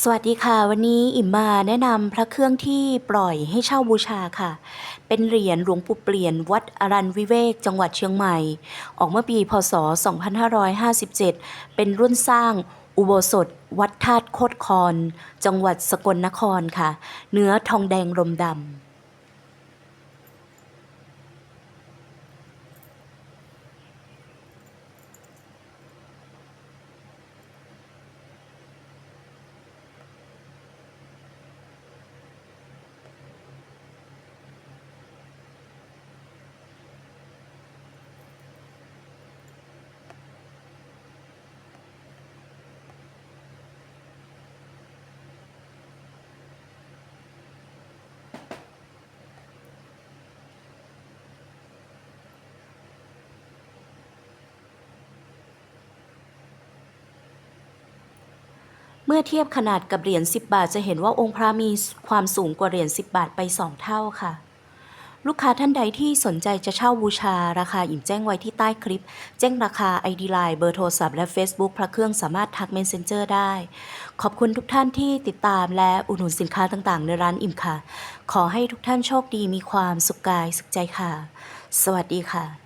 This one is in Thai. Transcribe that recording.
สวัสดีค่ะ วันนี้อิมมาแนะนำพระเครื่องที่ปล่อยให้เช่าบูชาค่ะ เป็นเหรียญหลวงปู่เปลี่ยนวัดอรันวิเวกจังหวัดเชียงใหม่ ออกเมื่อปีพศ 2557 เป็นรุ่นสร้างอุโบสถ วัดธาตุโคตรคอน จังหวัดสกลนครค่ะ เนื้อทองแดงรมดำ มื่อเทียบขนาดกับเหรียญ10 บาทจะเห็นว่าองค์พระมีความสูงกว่าเหรียญ10 บาทไป 2 เท่าค่ะ ลูกค้าท่านใดที่สนใจจะเช่าบูชาราคาอิ่มแจ้งไว้ที่ใต้คลิป แจ้งราคา ID Line เบอร์โทรศัพท์และ Facebook พระเครื่องสามารถทัก Messenger ได้ ขอบคุณทุกท่านที่ติดตามและอุดหนุนสินค้าต่างๆ ในร้านอิ่มค่ะ ขอให้ทุกท่านโชคดีมีความสุขกายสุขใจค่ะ สวัสดีค่ะ